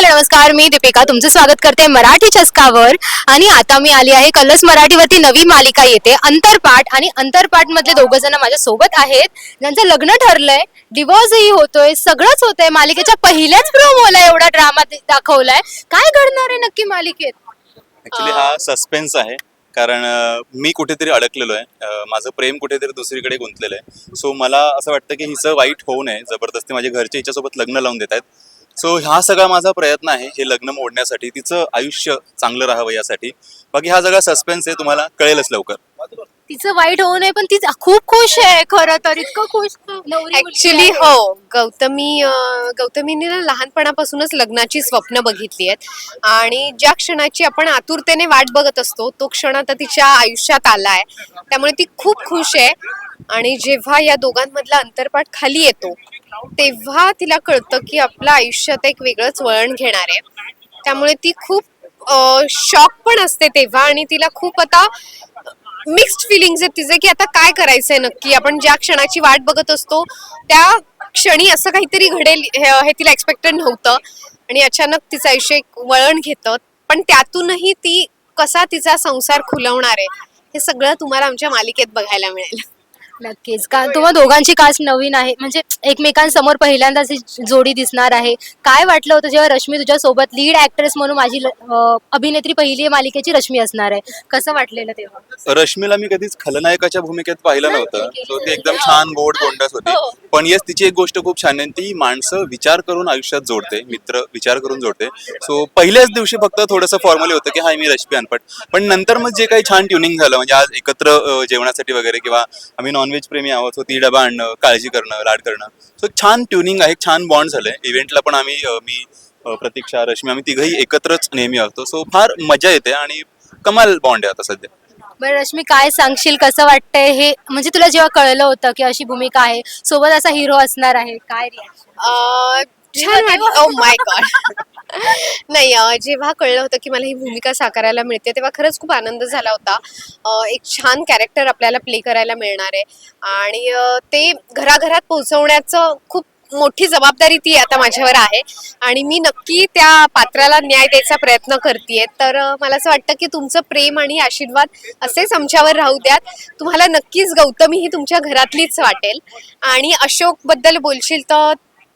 Hello नमस्कार. मी दीपिका. तुमचं स्वागत करते मराठी चस्कावर. आणि आता मी आली आहे कलर्स मराठीवरती नवी मालिका येते. अंतरपाठ आणि अंतरपाठ मधले दोघ जण माझ्या सोबत आहेत. ज्यांचं लग्न ठरलंय. डिवोर्सही होतोय. सगळंच होतंय. मालिकेच्या पहिल्याच प्रोमोला एवढा ड्रामा दाखवलाय. काय घडणार आहे नक्की मालिकेत? ऍक्च्युली हा सस्पेन्स आहे. कारण मी कुठेतरी अडकलेलो आहे. माझं प्रेम कुठेतरी दुसरीकडे गुंतलेलं आहे. सो मला असं वाटतं की हिचं वाईट होऊ नये. जबरदस्ती माझ्या घरचे हिच्यासोबत लग्न लावून देत आहेत. सो हा सगळा माझा प्रयत्न आहे हे लग्न मोडण्यासाठी तिचं आयुष्य चांगलं राहावं यासाठी. बाकी हा सगळा सस्पेन्स आहे तुम्हाला कळेलच लवकर. तिचं वाईट होऊ नये पण ती खूप खुश आहे खरं तर. इतकं खुश ऍक्च्युली आहे. हो. गौतमी अं, गौतमीने ना लहानपणापासूनच लग्नाची स्वप्न बघितली आहेत. आणि ज्या क्षणाची आपण आतुरतेने वाट बघत असतो तो क्षण आता तिच्या आयुष्यात आलाय त्यामुळे ती खूप खुश आहे. आणि जेव्हा या दोघांमधला अंतरपाठ खाली येतो तेव्हा तिला कळतं की आपलं आयुष्यात एक वेगळंच वळण घेणार आहे. त्यामुळे ती खूप शॉक पण असते तेव्हा आणि तिला खूप आता मिक्स्ड फिलिंग्स आहेत तिचे की आता काय करायचंय नक्की? आपण ज्या क्षणाची वाट बघत असतो त्या क्षणी असं काहीतरी घडेल हे तिला एक्सपेक्टेड नव्हतं. आणि अचानक तिचं आयुष्य एक वळण घेतं. पण त्यातूनही ती कसा तिचा संसार खुलवणार आहे हे सगळं तुम्हाला आमच्या मालिकेत बघायला मिळेल. नक्कीच. का तुम्हा दोघांची कास्ट नवीन आहे. म्हणजे एकमेकांसमोर पहिल्यांदाच ही जोडी दिसणार आहे. काय वाटलं होतं जेव्हा रश्मी तुझ्या सोबत लीड ऍक्ट्रेस म्हणून माझी ल- अं, अभिनेत्री पहिली मालिकेची रश्मी असणार आहे? कसं वाटलेलं तेव्हा? रश्मीला मी कधीच खलनायकाच्या भूमिकेत पाहिलं नव्हतं. सो ती एकदम छान गोड गोंडस होती. हो. पण येस तिची एक गोष्ट खूप छान आहे ती माणसं विचार करून आयुष्यात जोडते मित्र विचार करून जोडते. सो पहिल्याच दिवशी फक्त थोडंसं फॉर्मली होतं की हाय मी रश्मी अनपट पण नंतर मग जे काही छान ट्युनिंग झालं म्हणजे आज एकत्र जेवणासाठी वगैरे किंवा आम्ही नॉनव्हेज प्रेमी आहोत सो ती डबा आणणं काळजी करणं लाड करणं. सो छान ट्युनिंग आहे छान बॉन्ड झालंय. इव्हेंटला पण आम्ही मी प्रतीक्षा रश्मी आम्ही तिघही एकत्रच नेहमी असतो सो फार मजा येते आणि कमाल बॉन्ड आहे आता सध्या. बरं रश्मी काय सांगशील? कसं वाटतंय? हे म्हणजे तुला जेव्हा कळलं होतं की अशी भूमिका आहे सोबत असा हिरो असणार आहे काय छान वाटलं. माय गॉड नाही अं, जेव्हा कळलं होतं की मला ही भूमिका साकारायला मिळते तेव्हा खरंच खूप आनंद झाला होता. एक छान कॅरेक्टर आपल्याला प्ले करायला मिळणार आहे. आणि ते घराघरात पोहोचवण्याचं खूप मोठी जबाबदारी ती आता माझ्यावर आहे. आणि मी नक्की त्या पात्राला न्याय द्यायचा प्रयत्न करते तर मला असं वाटतं की तुमचं प्रेम आणि आशीर्वाद असेच आमच्यावर राहू द्यात. तुम्हाला नक्कीच गौतमी ही तुमच्या घरातलीच वाटेल. आणि अशोकबद्दल बोलशील तर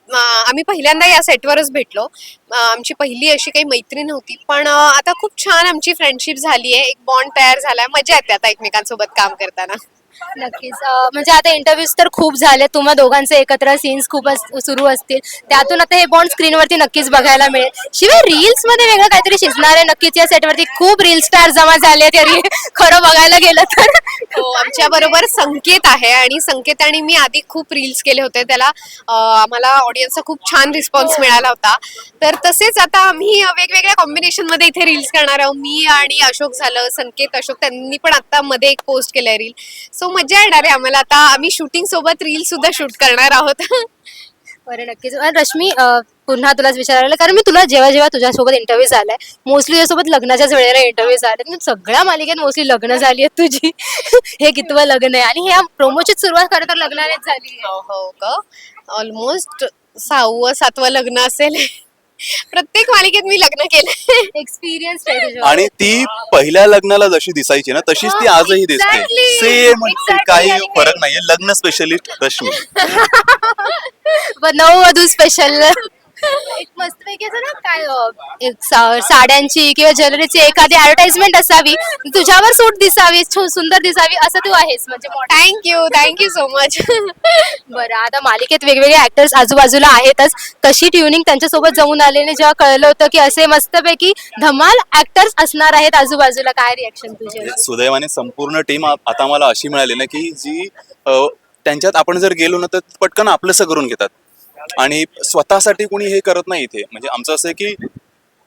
आम्ही पहिल्यांदा या सेटवरच भेटलो. आमची पहिली अशी काही मैत्री नव्हती पण आता खूप छान आमची फ्रेंडशिप झाली आहे एक बॉन्ड तयार झालाय. मजा येते आता एकमेकांसोबत काम करताना. नक्कीच. अं, म्हणजे आता इंटरव्ह्यूज तर खूप झाले तुम्हा दोघांचे एकत्र सीन्स खूप अस- सुरू असतील. त्यातून आता हे बॉन्ड स्क्रीनवरती नक्कीच बघायला मिळेल. शिवाय रील्समध्ये वेगळं काहीतरी शिजणार आहे. नक्कीच या सेटवरती खूप रील स्टार जमा झाले तरी खरं बघायला गेलं तर. आमच्या बरोबर संकेत आहे आणि संकेत आणि मी आधी खूप रील्स केले होते. त्याला आम्हाला ऑडियन्सचा खूप छान रिस्पॉन्स मिळाला होता. तर तसेच आता आम्ही वेगवेगळ्या कॉम्बिनेशनमध्ये इथे रील्स करणार आहोत. मी आणि अशोक झालं संकेत अशोक त्यांनी पण आता मध्ये एक पोस्ट केलंय रील सो मजा येणार आहे आम्हाला आता. आम्ही शूटिंग सोबत रील सुद्धा शूट करणार आहोत. बरं नक्कीच. रश्मी पुन्हा तुलाच विचारायला कारण मी तुला जेव्हा जेव्हा तुझ्यासोबत इंटरव्ह्यू झालाय मोस्टली तुझ्यासोबत लग्नाच्याच वेळेला इंटरव्ह्यू झाले. म्हणजे सगळ्या मालिकेत मोस्टली लग्न झाली आहेत तुझी. हे कितवं लग्न आहे. आणि ह्या प्रोमोची सुरुवात खरं तर लग्नानेच झाली आहे. हो हो का? ऑलमोस्ट सहावं सातवं लग्न असेल. प्रत्येक मालिकेत मी लग्न केलं. एक्सपिरियन्स. आणि ती पहिल्या लग्नाला जशी दिसायची ना तशीच ती आजही दिसते. सेम. काही फरक नाहीये. लग्न स्पेशलिस्ट रश्मी. व नववधू स्पेशल एक मस्त पैकी असं ना काय अं, एक सा- साड्यांची किंवा ज्वेलरीची एखादी ऍडव्हर्टाइजमेंट असावी तुझ्यावर सूट दिसावी छो- सुंदर दिसावी असं तू आहेस म्हणजे model. Thank you thank you so much बरं आता मालिकेत वेगवेगळे ऍक्टर्स आजूबाजूला आहेतच. कशी ट्युनिंग त्यांच्यासोबत जमून आलेले जेव्हा कळलं होतं की असे मस्तपैकी धमाल ऍक्टर्स असणार आहेत आजूबाजूला काय रिॲक्शन तुझे? म्हणजे सुदैवाने संपूर्ण टीम आता मला अशी मिळाली ना की जी अ, त्यांच्यात आपण जर गेलो ना तर पटकन आपलंसं करून घेतात. आणि स्वतःसाठी कोणी हे करत नाही इथे. म्हणजे आमचं असं आहे की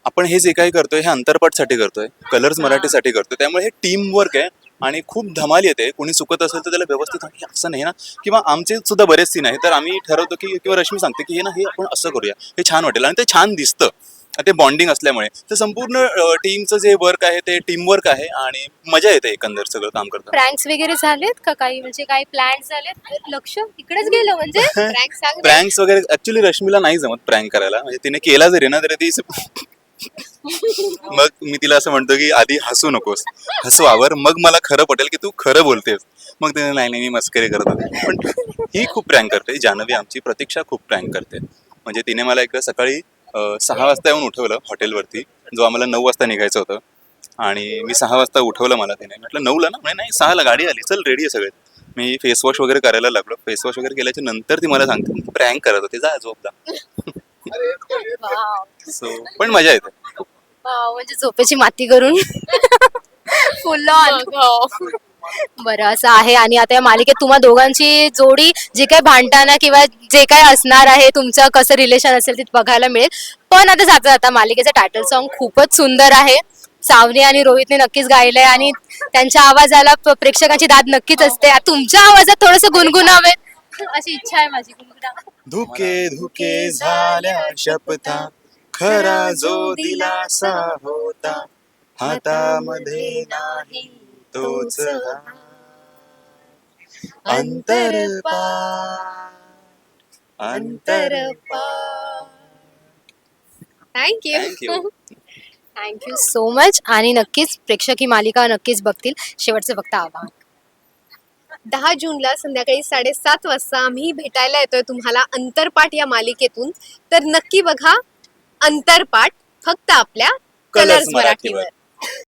आपण हे जे काही करतोय हे अंतरपाठसाठी करतोय कलर्स मराठीसाठी करतोय. त्यामुळे हे टीम वर्क आहे आणि खूप धमाल येते. कोणी चुकत असेल तर त्याला व्यवस्थित असं नाही ना. किंवा आमचे सुद्धा बरेच सीन आहे तर आम्ही ठरवतो की किंवा रश्मी सांगते की हे ना हे आपण असं करूया. हे छान वाटेल आणि ते छान दिसतं. ते बॉन्डिंग असल्यामुळे. तर संपूर्ण टीमचं जे वर्क आहे ते टीम वर्क आहे आणि मजा येते एकंदर सगळं काम करताना. प्रँक्स वगैरे झालेत का काही? म्हणजे काही प्लॅन झालेत? लक्ष इकडेच गेलं म्हणजे. Prank सांग ना. प्रँक्स वगैरे ऍक्च्युली रश्मीला नाही जमत प्रँक करायला. म्हणजे तिने केला जरी ना तरी ती मग मी तिला असं म्हणतो की आधी हसू नकोस. हसू आवर. मग मला खरं पटेल की तू खरं बोलतेस. मग तिने नाही नाही मी मस्करी करत होते. पण ही खूप प्रँक करते. जानवी आमची प्रतीक्षा खूप प्रँक करते. म्हणजे तिने मला एक सकाळी सहा वाजता येऊन उठवलं हॉटेलवरती. जो आम्हाला नऊ वाजता निघायचं होतं. आणि मी सहा वाजता उठवलं मला तिने. म्हटलं नऊला ना? म्हणे नाही सहाला गाडी आली. चल रेडी आहे सगळे. मी फेस वॉश वगैरे करायला लागलो. फेस वॉश वगैरे केल्याच्यानंतर ती मला सांगते प्रँक करत होती जा Wow. सो पण मजा येते. म्हणजे झोपेची माती करून. फुल बरं असं आहे. आणि आता या मालिकेत तुम्हा दोघांची जोडी जे काही भांडताना किंवा जे काही असणार आहे तुमचं कसं रिलेशन असेल ते बघायला मिळेल. पण आता जाता जाता मालिकेचं टायटल सॉन्ग खूपच सुंदर आहे. सावनी आणि रोहितने नक्कीच गायलंय आणि त्यांच्या आवाजाला प्रेक्षकांची दाद नक्कीच असते. आता तुमच्या आवाजात थोडस गुणगुणावेत अशी इच्छा आहे माझी धुके धुके झाल्या शपथा खरा जो दिलासा होता हातामध्ये नाही. तोच अंतरपार अंतरपार thank you thank you thank you so much आणि नक्कीच प्रेक्षक ही मालिका नक्कीच बघतील. शेवटचं फक्त आवाहन दहा जूनला संध्याकाळी साडेसात वाजता आम्ही भेटायला येतोय तुम्हाला अंतरपाठ या मालिकेतून. तर नक्की बघा अंतरपाठ फक्त आपल्या कलर्स. मराठीवर.